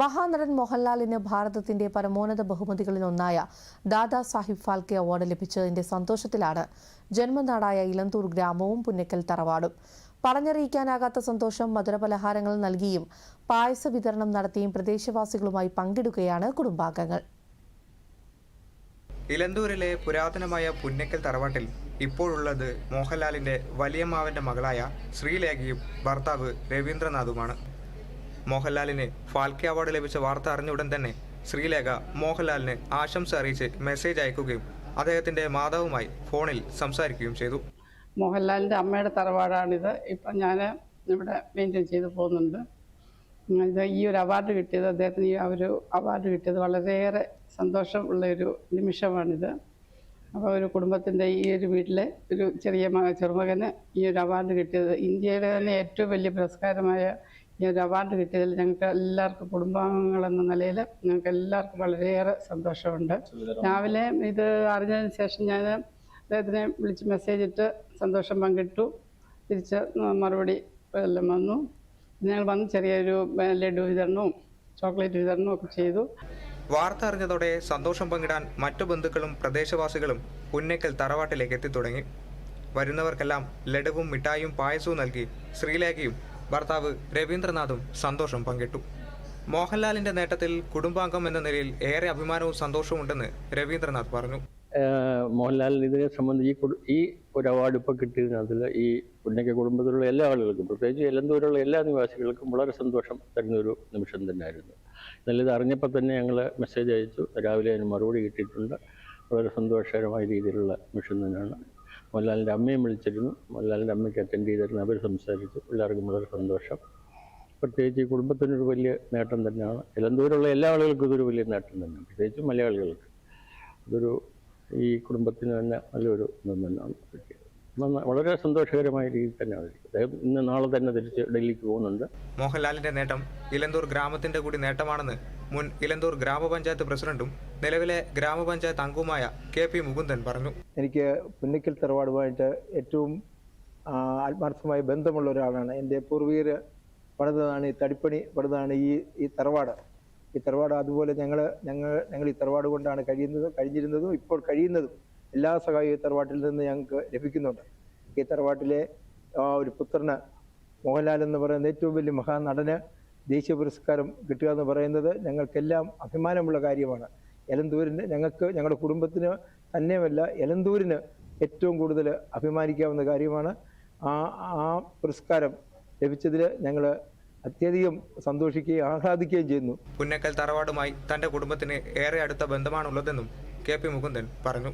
മഹാനടൻ മോഹൻലാലിന് ഭാരതത്തിന്റെ പരമോന്നത ബഹുമതികളിലൊന്നായ ദാദാ സാഹിബ് ഫാൽക്കെ അവാർഡ് ലഭിച്ചതിന്റെ സന്തോഷത്തിലാണ്. ജന്മനാടായ ഇലന്തൂർ ഗ്രാമവും പുന്നക്കൽ തറവാടും. പറഞ്ഞറിയിക്കാനാകാത്ത സന്തോഷം മധുരപലഹാരങ്ങൾ നൽകിയും പായസ വിതരണം നടത്തിയും പ്രദേശവാസികളുമായി പങ്കിടുകയാണ് കുടുംബാംഗങ്ങൾ. ഇലന്തൂരിലെ പുരാതനമായ പുന്നക്കൽ തറവാട്ടിൽ ഇപ്പോഴുള്ളത് മോഹൻലാലിന്റെ വലിയമ്മാവന്റെ മകളായ ശ്രീലേഖയും ഭർത്താവ് രവീന്ദ്രനാഥുമാണ്. മോഹൻലാലിന് ഫാൽക്കെ അവാർഡ് ലഭിച്ച വാർത്ത അറിഞ്ഞ ഉടൻ തന്നെ ശ്രീലേഖ മോഹൻലാലിന് ആശംസ അറിയിച്ച് മെസ്സേജ് അയക്കുകയും അദ്ദേഹത്തിന്റെ മാതാവുമായി ഫോണിൽ സംസാരിക്കുകയും ചെയ്തു. മോഹൻലാലിന്റെ അമ്മയുടെ തറവാടാണിത്. ഇപ്പം ഞാൻ ഇവിടെ മെയിന്റെയിൻ ചെയ്ത് പോകുന്നുണ്ട്. ഇത് ഈ ഒരു അവാർഡ് കിട്ടിയത് അദ്ദേഹത്തിന് ഈ ഒരു അവാർഡ് കിട്ടിയത് വളരെയേറെ സന്തോഷമുള്ള ഒരു നിമിഷമാണിത്. അപ്പോൾ ഒരു കുടുംബത്തിന്റെ ഈ ഒരു വീട്ടിലെ ഒരു ചെറിയ മക ചെറുമകന് ഈ ഒരു അവാർഡ് കിട്ടിയത് ഇന്ത്യയുടെ തന്നെ ഏറ്റവും വലിയ പുരസ്കാരമായ ഈ ഒരു അവാർഡ് കിട്ടിയതിൽ ഞങ്ങൾക്ക് എല്ലാവർക്കും കുടുംബാംഗങ്ങളെന്ന നിലയിൽ ഞങ്ങൾക്ക് എല്ലാവർക്കും വളരെയേറെ സന്തോഷമുണ്ട്. രാവിലെ ഇത് അറിഞ്ഞതിന് ശേഷം ഞാൻ അദ്ദേഹത്തിനെ വിളിച്ച് മെസ്സേജ് ഇട്ട് സന്തോഷം പങ്കിട്ടു. തിരിച്ച് മറുപടി എല്ലാം വന്നു. ഞങ്ങൾ വന്ന് ചെറിയൊരു ലഡു വിതരണവും ചോക്ലേറ്റ് വിതരണവും ഒക്കെ ചെയ്തു. വാർത്ത അറിഞ്ഞതോടെ സന്തോഷം പങ്കിടാൻ മറ്റു ബന്ധുക്കളും പ്രദേശവാസികളും ഉന്നക്കൽ തറവാട്ടിലേക്ക് എത്തിത്തുടങ്ങി. വരുന്നവർക്കെല്ലാം ലഡുവും മിഠായും പായസവും നൽകി ശ്രീലേഖയും ഭർത്താവ് രവീന്ദ്രനാഥും സന്തോഷം പങ്കിട്ടു. മോഹൻലാലിന്റെ നേട്ടത്തിൽ കുടുംബാംഗം എന്ന നിലയിൽ ഏറെ അഭിമാനവും സന്തോഷവും ഉണ്ടെന്ന് രവീന്ദ്രനാഥ് പറഞ്ഞു. മോഹൻലാലിന് ഇതിനെ സംബന്ധിച്ച് ഈ ഒരു അവാർഡ് ഇപ്പോൾ കിട്ടിയതിനകത്തിൽ ഈ പുന്നക്ക കുടുംബത്തിലുള്ള എല്ലാ ആളുകൾക്കും പ്രത്യേകിച്ച് എലന്തൂരുള്ള എല്ലാ നിവാസികൾക്കും വളരെ സന്തോഷം തരുന്ന ഒരു നിമിഷം തന്നെയായിരുന്നു. എന്നാൽ ഇത് അറിഞ്ഞപ്പോൾ തന്നെ ഞങ്ങൾ മെസ്സേജ് അയച്ചു. രാവിലെ അതിന് മറുപടി കിട്ടിയിട്ടുണ്ട്. വളരെ സന്തോഷകരമായ രീതിയിലുള്ള നിമിഷം തന്നെയാണ്. മോഹൻലാലിന്റെ അമ്മയും വിളിച്ചിരുന്നു. മോഹൻലാലിന്റെ അമ്മയ്ക്ക് അറ്റൻഡ് ചെയ്തിരുന്നു. അവർ സംസാരിച്ചു. എല്ലാവർക്കും വളരെ സന്തോഷം. പ്രത്യേകിച്ച് ഈ കുടുംബത്തിനൊരു വലിയ നേട്ടം തന്നെയാണ്. ഇലന്തൂരുള്ള എല്ലാ ആളുകൾക്കും ഇതൊരു വലിയ നേട്ടം തന്നെയാണ് പ്രത്യേകിച്ച് മലയാളികൾക്ക്. അതൊരു ഈ കുടുംബത്തിന് തന്നെ നല്ലൊരു ഇതും തന്നെയാണ്. വളരെ സന്തോഷകരമായ രീതിയിൽ തന്നെയാണ്. അദ്ദേഹം ഇന്ന് നാളെ തന്നെ തിരിച്ച് ഡൽഹിക്ക് പോകുന്നുണ്ട്. മോഹൻലാലിന്റെ നേട്ടം ഇലന്തൂർ ഗ്രാമത്തിന്റെ കൂടി നേട്ടമാണെന്ന് മുൻ ഇലന്തൂർ ഗ്രാമപഞ്ചായത്ത് പ്രസിഡന്റും നിലവിലെ ഗ്രാമപഞ്ചായത്ത് അംഗവുമായ കെ പി മുകുന്ദൻ പറഞ്ഞു. എനിക്ക് പുന്നിക്കൽ തറവാടുമായിട്ട് ഏറ്റവും ആത്മാർത്ഥമായി ബന്ധമുള്ള ഒരാളാണ്. എന്റെ പൂർവീകർ പണിതാണ് ഈ തടിപ്പണി പണിതാണ് ഈ ഈ തറവാട്. ഈ തറവാട് അതുപോലെ ഞങ്ങൾ ഞങ്ങൾ ഞങ്ങൾ ഈ തറവാട് കൊണ്ടാണ് കഴിയുന്നത് കഴിഞ്ഞിരുന്നതും ഇപ്പോൾ കഴിയുന്നതും എല്ലാ സഹായവും ഈ തറവാട്ടിൽ നിന്ന് ഞങ്ങൾക്ക് ലഭിക്കുന്നുണ്ട്. ഈ തറവാട്ടിലെ ഒരു പുത്രന് മോഹൻലാൽ എന്ന് പറയുന്ന ഏറ്റവും വലിയ മഹാനടന് ദേശീയ പുരസ്കാരം കിട്ടുക എന്ന് പറയുന്നത് ഞങ്ങൾക്കെല്ലാം അഭിമാനമുള്ള കാര്യമാണ്. എലന്തൂരിന് ഞങ്ങൾക്ക് ഞങ്ങളുടെ കുടുംബത്തിന് തന്നെയുമല്ല എലന്തൂരിന് ഏറ്റവും കൂടുതൽ അഭിമാനിക്കാവുന്ന കാര്യമാണ് ആ ആ പുരസ്കാരം ലഭിച്ചതിൽ ഞങ്ങൾ അത്യധികം സന്തോഷിക്കുകയും ആഹ്ലാദിക്കുകയും ചെയ്യുന്നു. പുന്നക്കൽ തറവാടുമായി തന്റെ കുടുംബത്തിന് ഏറെ അടുത്ത ബന്ധമാണുള്ളതെന്നും കെ പി മുകുന്ദൻ പറഞ്ഞു.